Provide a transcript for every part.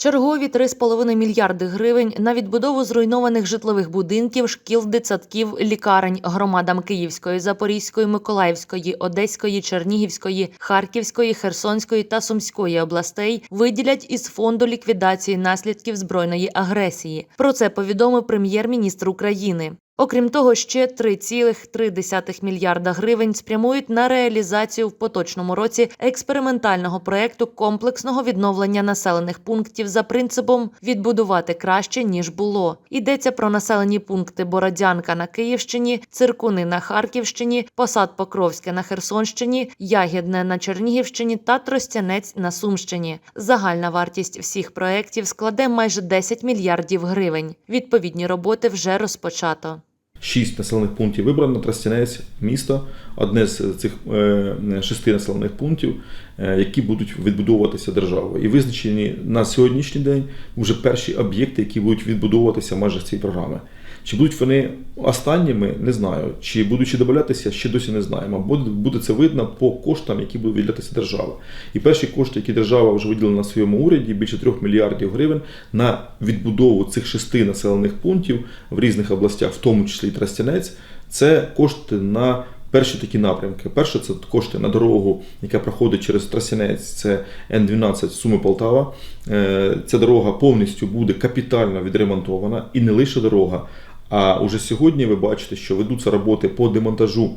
Чергові 3,5 мільярди гривень на відбудову зруйнованих житлових будинків, шкіл, дитсадків, лікарень громадам Київської, Запорізької, Миколаївської, Одеської, Чернігівської, Харківської, Херсонської та Сумської областей виділять із фонду ліквідації наслідків збройної агресії. Про це повідомив прем'єр-міністр України. Окрім того, ще 3,3 мільярда гривень спрямують на реалізацію в поточному році експериментального проекту комплексного відновлення населених пунктів за принципом відбудувати краще ніж було. Йдеться про населені пункти Бородянка на Київщині, Циркуни на Харківщині, Посад Покровське на Херсонщині, Ягідне на Чернігівщині та Тростянець на Сумщині. Загальна вартість всіх проєктів складе майже 10 мільярдів гривень. Відповідні роботи вже розпочато. Шість населених пунктів вибрано, Тростянець, місто, одне з цих е, шести населених пунктів, е, які будуть відбудовуватися державою. І визначені на сьогоднішній день вже перші об'єкти, які будуть відбудовуватися в межах цієї програми. Чи будуть вони останніми, не знаю. Чи будуть ще додатися, ще досі не знаємо. Буде, буде це видно по коштам, які буде виділятися держава. І перші кошти, які держава вже виділила на своєму уряді, більше 3 мільярдів гривень на відбудову цих шести населених пунктів в різних областях, в тому числі і Тростянець, це кошти на. Перші такі напрямки. Перше це кошти на дорогу, яка проходить через Трасянець, це Н12 Суми Полтава. Е, Ця дорога повністю буде капітально відремонтована і не лише дорога. А уже сьогодні ви бачите, що ведуться роботи по демонтажу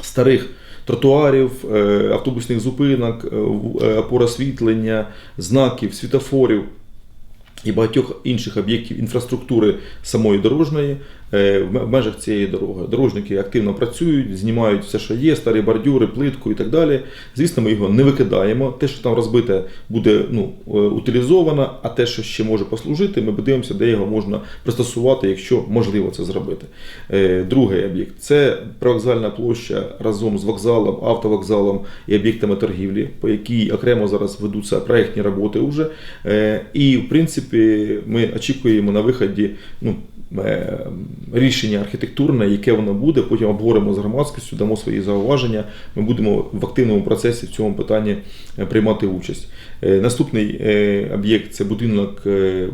старих тротуарів, е, автобусних зупинок, е, е, опор освітлення, знаків, світофорів і багатьох інших об'єктів інфраструктури самої дорожньої в межах цієї дороги. Дорожники активно працюють, знімають все, що є, старі бордюри, плитку і так далі. Звісно, ми його не викидаємо. Те, що там розбите, буде ну, е, утилізовано, а те, що ще може послужити, ми подивимося, де його можна пристосувати, якщо можливо це зробити. Е, Другий об'єкт це привокзальна площа разом з вокзалом, автовокзалом і об'єктами торгівлі, по якій окремо зараз ведуться проєктні роботи вже. Е, І, в принципі, ми очікуємо на виході ну, е, рішення архітектурне, яке воно буде. Потім обговоримо з громадськістю, дамо свої зауваження. Ми будемо в активному процесі в цьому питанні е, приймати участь. Е, Наступний е, об'єкт це будинок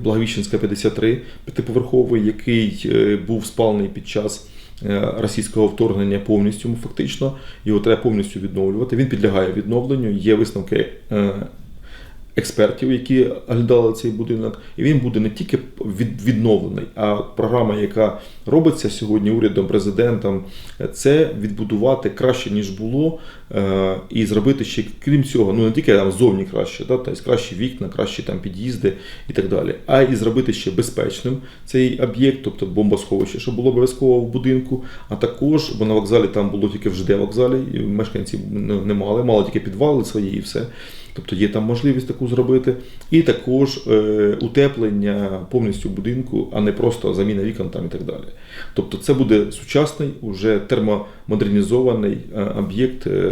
Благовіщенська 53, п'ятиповерховий, який був спалений під час. Російського вторгнення повністю фактично його треба повністю відновлювати. Він підлягає відновленню. Є висновки експертів, які оглядали цей будинок, і він буде не тільки від, відновлений, а програма, яка робиться сьогодні урядом, президентом, це відбудувати краще ніж було, е, і зробити ще крім цього, ну не тільки там зовні краще, да, тобто кращі вікна, кращі там під'їзди і так далі, а і зробити ще безпечним цей об'єкт, тобто бомбосховище, що було обов'язково в будинку. А також, бо на вокзалі там було тільки в ЖД вокзалі, і мешканці не мали, мали тільки підвали свої і все. Тобто є там можливість таку зробити. І також е, утеплення повністю будинку, а не просто заміна вікон там і так далі. Тобто це буде сучасний, уже термомодернізований е, об'єкт е,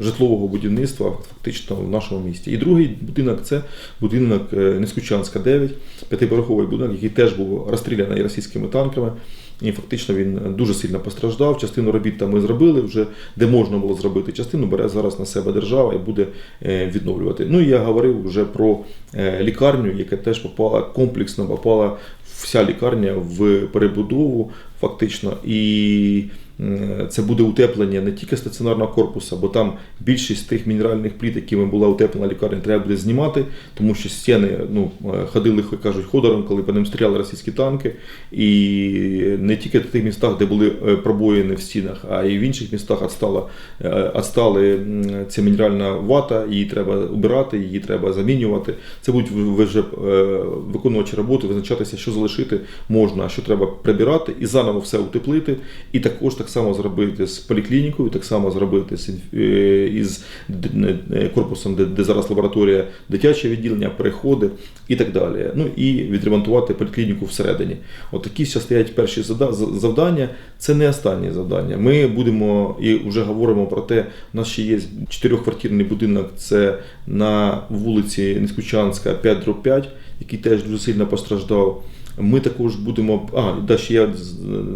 житлового будівництва фактично в нашому місті. І другий будинок це будинок Нескучанська 9, п'ятиповерховий будинок, який теж був розстріляний російськими танками. І фактично він дуже сильно постраждав. Частину робіт там ми зробили вже, де можна було зробити. Частину бере зараз на себе держава і буде е, відновлювати. Ну і я говорив вже про е, лікарню, яка теж попала комплексно, попала вся лікарня в перебудову, фактично. І це буде утеплення не тільки стаціонарного корпусу, бо там більшість тих мінеральних пліт, якими була утеплена лікарня, треба буде знімати, тому що стіни ну, е, ходили, кажуть, ходором, коли по ним стріляли російські танки. І не тільки в тих містах, де були е, пробоїни в стінах, а й в інших містах відстала, е, відстали ця мінеральна вата, її треба убирати, її треба замінювати. Це будуть вже е, виконувачі роботи, визначатися, що залишити можна, що треба прибирати, і заново все утеплити. І також так само зробити з поліклінікою, так само зробити з, е, із е, корпусом, де, де зараз лабораторія, дитяче відділення, переходи і так далі. Ну і відремонтувати поліклініку всередині. От такі ще стоять перші завдання. Це не останні завдання. Ми будемо і вже говоримо про те, у нас ще є чотирьохквартирний будинок. Це на вулиці Нескучанська 5 5, який теж дуже сильно постраждав. Ми також будемо. А, да, ще я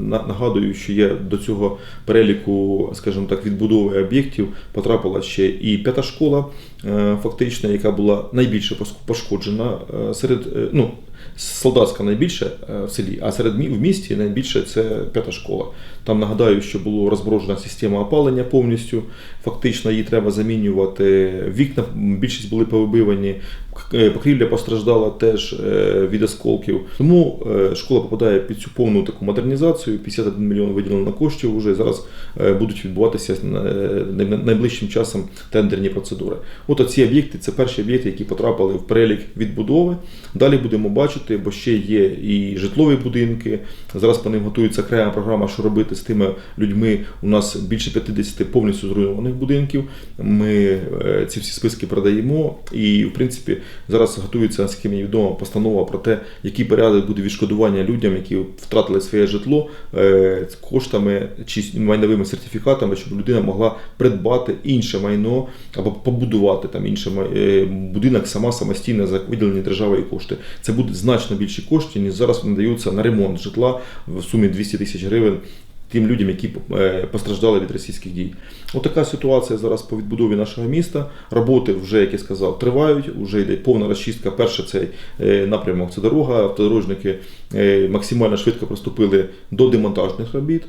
нагадую, що є до цього переліку, скажімо так, відбудови об'єктів потрапила ще і п'ята школа, е, фактично, яка була найбільше пошкоджена е, серед е, ну, солдатська найбільше в селі, а серед в місті найбільше це п'ята школа. Там нагадаю, що було розморожена система опалення повністю. Фактично її треба замінювати. Вікна більшість були повибивані. Е, Покрівля постраждала теж е, від осколків. Тому е, школа попадає під цю повну таку модернізацію. 51 мільйон виділено коштів. Вже зараз будуть відбуватися найближчим часом тендерні процедури. От оці об'єкти це перші об'єкти, які потрапили в перелік відбудови. Далі будемо бачити, бо ще є і житлові будинки. Зараз по ним готується окрема програма, що робити з тими людьми. У нас більше 50 повністю зруйнованих будинків. Ми ці всі списки продаємо. І, в принципі, зараз готується, наскільки мені відомо, постанова про те, який порядок буде відшкодування людям, які втратили своє житло е, з коштами чи майновими сертифікатами, щоб людина могла придбати інше майно або побудувати там май- е, будинок сама самостійно за виділені державою кошти. Це буде значно більше коштів, ніж зараз надаються на ремонт житла в сумі 200 тисяч гривень. Тим людям, які е, постраждали від російських дій. Отака ситуація зараз по відбудові нашого міста. Роботи вже, як я сказав, тривають. Вже йде повна розчистка. Перше цей е, напрямок це дорога. Автодорожники е, максимально швидко приступили до демонтажних робіт.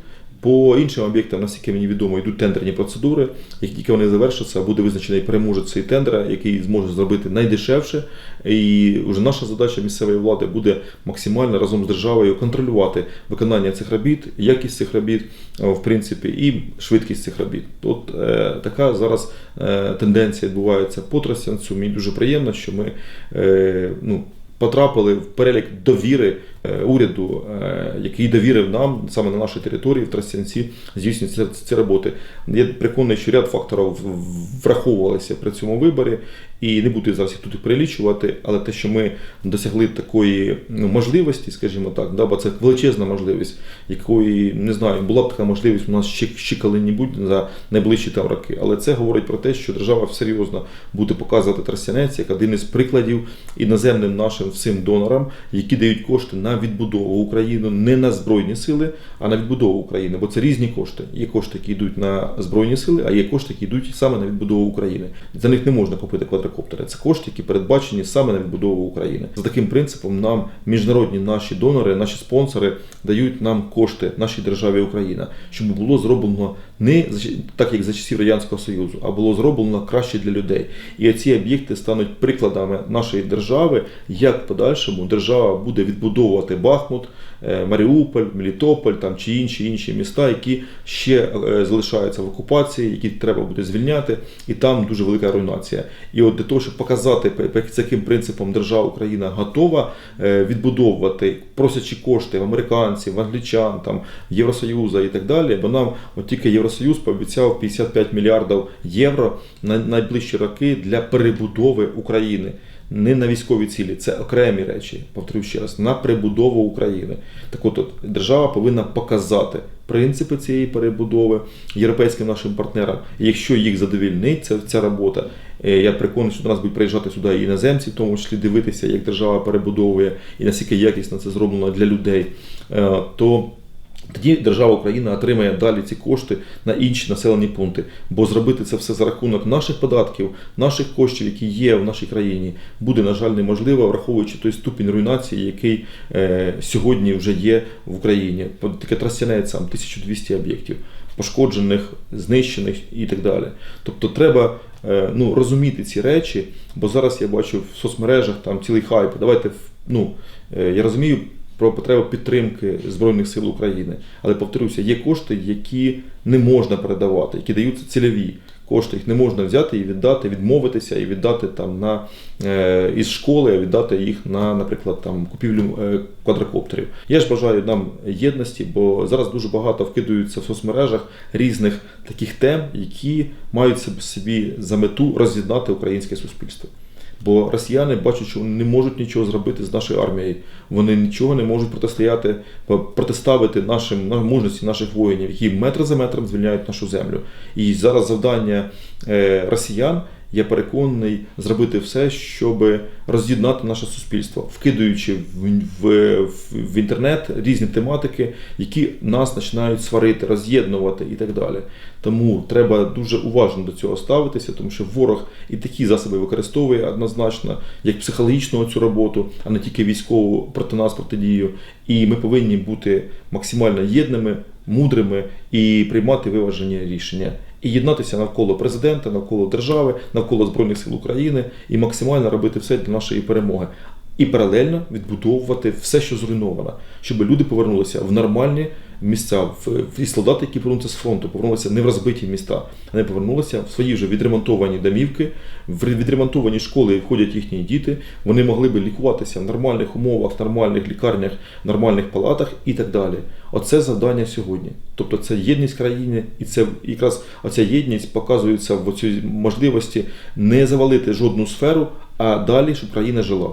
По іншим об'єктам, наскільки мені відомо, йдуть тендерні процедури. Як тільки вони завершаться, буде визначений переможець цієї тендера, який зможе зробити найдешевше. І вже наша задача місцевої влади буде максимально разом з державою контролювати виконання цих робіт, якість цих робіт, е, в принципі, і швидкість цих робіт. От е, така зараз е, тенденція відбувається по Тростянцю. Мені дуже приємно, що ми е, ну, потрапили в перелік довіри е, уряду, е, який довірив нам саме на нашій території в Тростянці здійснюють ці, роботи. Я переконаний, що ряд факторів враховувалися при цьому виборі, і не буду зараз їх тут перелічувати, але те, що ми досягли такої ну, можливості, скажімо так, да, бо це величезна можливість, якої не знаю, була б така можливість у нас ще, ще коли-небудь за найближчі там роки. Але це говорить про те, що держава серйозно буде показувати Тростянець як один із прикладів іноземним нашим всім донорам, які дають кошти на відбудову України, не на збройні сили, а на відбудову України. Бо це різні кошти. Є кошти, які йдуть на збройні сили, а є кошти, які йдуть саме на відбудову України. За них не можна купити квадрокоптери. Це кошти, які передбачені саме на відбудову України. За таким принципом нам міжнародні наші донори, наші спонсори дають нам кошти нашій державі Україна, щоб було зроблено не так, як за часів радянського союзу, а було зроблено краще для людей. І ці об'єкти стануть прикладами нашої держави, як в подальшому держава буде відбудовувати Бахмут, е, Маріуполь, Мелітополь там чи інші інші міста, які ще е, залишаються в окупації, які треба буде звільняти, і там дуже велика руйнація. І от для того, щоб показати, по- по яким принципом держава Україна готова е, відбудовувати, просячи кошти в американців, в англічан, там Євросоюзу і так далі. Бо нам от тільки Євросоюз пообіцяв 55 мільярдів євро на найближчі роки для перебудови України. Не на військові цілі, це окремі речі, повторюю ще раз, на прибудову України. Так от, держава повинна показати принципи цієї перебудови європейським нашим партнерам. Якщо їх задовільнить ця, ця робота, е, я переконаний, що до нас будуть приїжджати сюди іноземці, в тому числі дивитися, як держава перебудовує і наскільки якісно це зроблено для людей, е, то тоді держава Україна отримає далі ці кошти на інші населені пункти. Бо зробити це все за рахунок наших податків, наших коштів, які є в нашій країні, буде, на жаль, неможливо, враховуючи той ступінь руйнації, який е, сьогодні вже є в Україні. Таке тростянець там 1200 об'єктів, пошкоджених, знищених і так далі. Тобто треба е, ну, розуміти ці речі, бо зараз я бачу в соцмережах там цілий хайп. Давайте ну, е, я розумію про потребу підтримки Збройних сил України. Але повторюся, є кошти, які не можна передавати, які даються цільові. Кошти їх не можна взяти і віддати, відмовитися і віддати там на е, із школи, а віддати їх на, наприклад, там купівлю е, квадрокоптерів. Я ж бажаю нам єдності, бо зараз дуже багато вкидаються в соцмережах різних таких тем, які мають собі за мету роз'єднати українське суспільство. Бо росіяни бачать, що вони не можуть нічого зробити з нашою армією. Вони нічого не можуть протистояти, протиставити нашим на мужності наших воїнів, які метр за метром звільняють нашу землю. І зараз завдання е, росіян я переконаний зробити все, щоб роз'єднати наше суспільство, вкидаючи в, в, в інтернет різні тематики, які нас починають сварити, роз'єднувати і так далі. Тому треба дуже уважно до цього ставитися, тому що ворог і такі засоби використовує однозначно, як психологічну цю роботу, а не тільки військову проти нас протидію. І ми повинні бути максимально єдними, мудрими і приймати виважені рішення. І єднатися навколо президента, навколо держави, навколо Збройних сил України і максимально робити все для нашої перемоги. І паралельно відбудовувати все, що зруйновано, щоб люди повернулися в нормальні місця, в, і солдати, які повернуться з фронту, повернулися не в розбиті міста, вони повернулися в свої вже відремонтовані домівки, в відремонтовані школи ходять їхні діти. Вони могли би лікуватися в нормальних умовах, в нормальних лікарнях, в нормальних палатах і так далі. Оце завдання сьогодні. Тобто це єдність країни, і це якраз оця єдність показується в цій можливості не завалити жодну сферу, а далі, щоб країна жила.